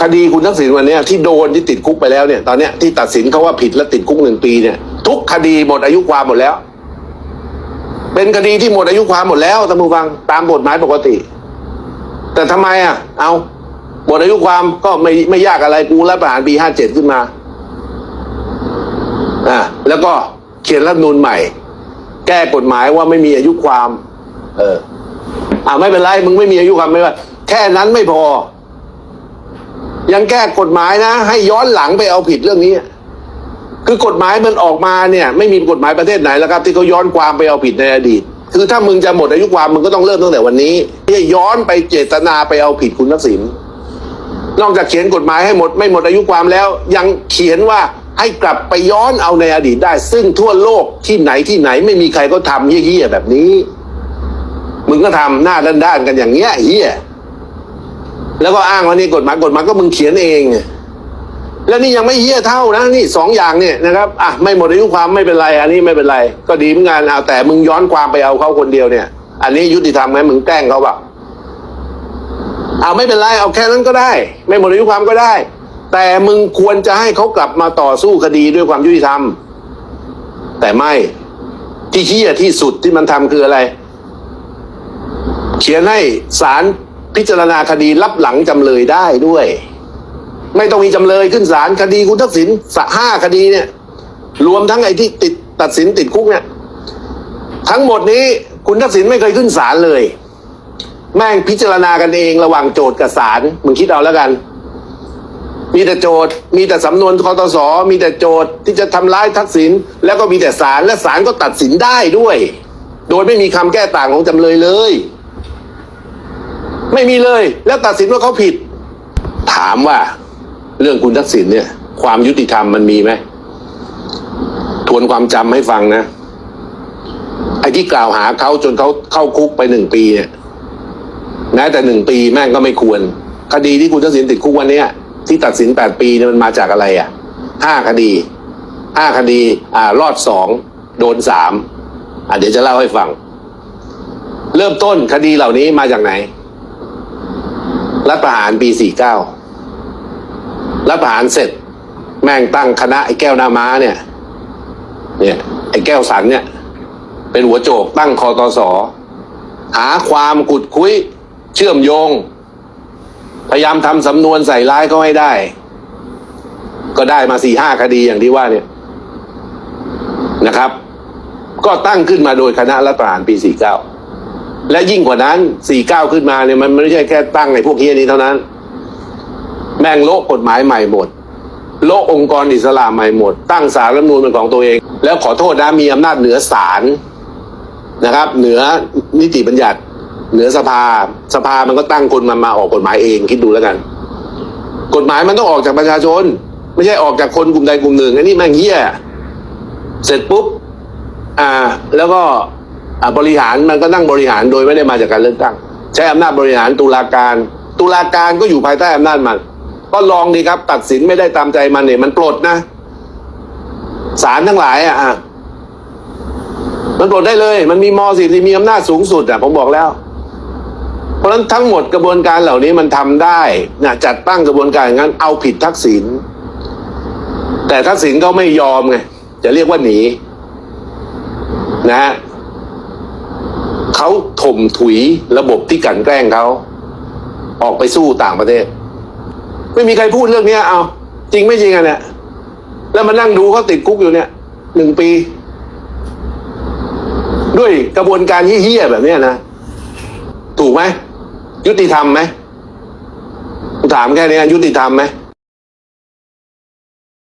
คดีคุณทักษิณวันนี้ที่โดนที่ติดคุกไปแล้วเนี่ย ตอนเนี้ยที่ตัดสินเขาว่าผิดและติดคุกหนึ่งปีเนี่ย ทุกคดีหมดอายุความหมดแล้ว เป็นคดีที่หมดอายุความหมดแล้วท่านผู้ฟังตามกฎหมายปกติ แต่ทำไมอะ เอาหมดอายุความก็ไม่ไม่ยากอะไรกูรับประหารปีห้าเจ็ดขึ้นมาอ่าแล้วก็เขียนรัฐนูนใหม่ แก้กฎหมายว่าไม่มีอายุความ เอออ่าไม่เป็นไรมึงไม่มีอายุความไม่ว่าแค่นั้นไม่พอ ยังแก้กฎหมายนะ ให้ย้อนหลังไปเอาผิดเรื่องนี้ คือกฎหมายมันออกมาเนี่ย ไม่มีกฎหมายประเทศไหนแล้วครับ ที่เขาย้อนความไปเอาผิดในอดีต คือถ้ามึงจะหมดอายุความมึงก็ต้องเริ่มตั้งแต่วันนี้ที่ย้อนไปเจตนาไปเอาผิดคุณทักษิณนอกจากเขียนกฎหมายให้หมดไม่หมดอายุความแล้ว ยังเขียนว่าให้กลับไปย้อนเอาในอดีตได้ ซึ่งทั่วโลกที่ไหนที่ไหนไม่มีใครก็ทำเยี่ยๆแบบนี้ มึงก็ทำหน้าด้านๆกันอย่างเงี้ยเฮีย แล้วก็อ้างว่านี่กฎหมายกฎหมายก็มึงเขียนเอง แล้วนี่ยังไม่เฮี้ยเท่านะนี่สองอย่างเนี่ยนะครับอะไม่หมดอายุความไม่เป็นไร อันนี้ไม่เป็นไร ก็ดีเหมือนกันเอาแต่มึงย้อนความไปเอาเขาคนเดียวเนี่ย อันนี้ยุติธรรมไหมมึงแกล้งเขาเปล่าเอาไม่เป็นไรเอาแค่นั้นก็ได้ ไม่หมดอายุความก็ได้ แต่มึงควรจะให้เขากลับมาต่อสู้คดีด้วยความยุติธรรม แต่ไม่ที่เฮี้ยที่สุดที่มันทำคืออะไร เขียนให้ศาล พิจารณาคดีรับหลังจำเลยได้ด้วย ไม่ต้องมีจำเลยขึ้นศาลคดีคุณทักษิณสะห้าคดีเนี่ย รวมทั้งไอ้ที่ติดตัดสินติดคุกเนี่ย ทั้งหมดนี้คุณทักษิณไม่เคยขึ้นศาลเลย แม่งพิจารณากันเองระหว่างโจทย์กับศาลมึงคิดเอาแล้วกัน มีแต่โจทย์ มีแต่สำนวนคอตสมีแต่โจทย์ที่จะทำร้ายทักษิณแล้วก็มีแต่ศาลและศาลก็ตัดสินได้ด้วย โดยไม่มีคำแก้ต่างของจำเลยเลย ไม่มีเลย แล้วตัดสินว่าเขาผิด ถามว่าเรื่องคุณทักษิณเนี่ย ความยุติธรรมมันมีไหมทวนความจำให้ฟังนะ ไอ้ที่กล่าวหาเขาจนเขาเข้าคุกไปหนึ่งปีเนี่ยแม้แต่หนึ่งปีแม่งก็ไม่ควร คดีที่คุณทักษิณติดคุกวันเนี้ยที่ตัดสินแปดปีเนี่ยมันมาจากอะไรอะห้าคดีห้าคดี อ่ารอดสองโดนสามอะเดี๋ยวจะเล่าให้ฟัง เริ่มต้นคดีเหล่านี้มาจากไหน รัฐประหารปี49รัฐประหารเสร็จ แม่งตั้งคณะไอ้แก้วนาม้าเนี่ย เนี่ยไอ้แก้วสันเนี่ย เป็นหัวโจกตั้งคอตอสอหาความกุดคุยเชื่อมโยง พยายามทำสำนวนใส่ร้ายเขาให้ได้ ก็ได้มาสี่ห้าคดีอย่างที่ว่าเนี่ยนะครับ ก็ตั้งขึ้นมาโดยคณะรัฐประหารปี49 และยิ่งกว่านั้น49ขึ้นมาเนี่ยมันไม่ใช่แค่ตั้งไอ้พวกเฮียนี้เท่านั้น แม่งโละกฎหมายใหม่หมด โละองค์กรอิสระใหม่หมด ตั้งสารรัฐธรรมนูญเป็นของตัวเอง แล้วขอโทษนะมีอำนาจเหนือศาลนะครับ เหนือนิติบัญญัติ เหนือสภา สภามันก็ตั้งคนมามาออกกฎหมายเองคิดดูแล้วกัน กฎหมายมันต้องออกจากประชาชน ไม่ใช่ออกจากคนกลุ่มใดกลุ่มหนึ่งอันนี้แม่งเหี้ยเสร็จปุ๊บ อ่า แล้วก็ บริหารมันก็นั่งบริหารโดยไม่ได้มาจากการเลือกตั้ง ใช้อำนาจบริหารตุลาการ ตุลาการก็อยู่ภายใต้อำนาจมัน ก็ลองดีครับ ตัดสินไม่ได้ตามใจมันเนี่ยมันปลดนะศาลทั้งหลายอะมันปลดได้เลย มันมีมอสิที่มีอำนาจสูงสุดอะผมบอกแล้ว เพราะฉะนั้นทั้งหมดกระบวนการเหล่านี้มันทำได้นะจัดตั้งกระบวนการอย่างนั้นเอาผิดทักษิณแต่ทักษิณเขาไม่ยอมไงจะเรียกว่าหนีนะฮะ เขาถมถุยระบบที่กันแกล้งเขา ออกไปสู้ต่างประเทศ ไม่มีใครพูดเรื่องนี้เอาจริงไม่จริงอะเนี่ยแล้วมานั่งดูเขาติดคุกอยู่เนี่ยหนึ่งปี ด้วยกระบวนการเฮี้ยๆแบบนี้นะ ถูกไหม ยุติธรรมไหมกูถามแค่นี้ยุติธรรมไหม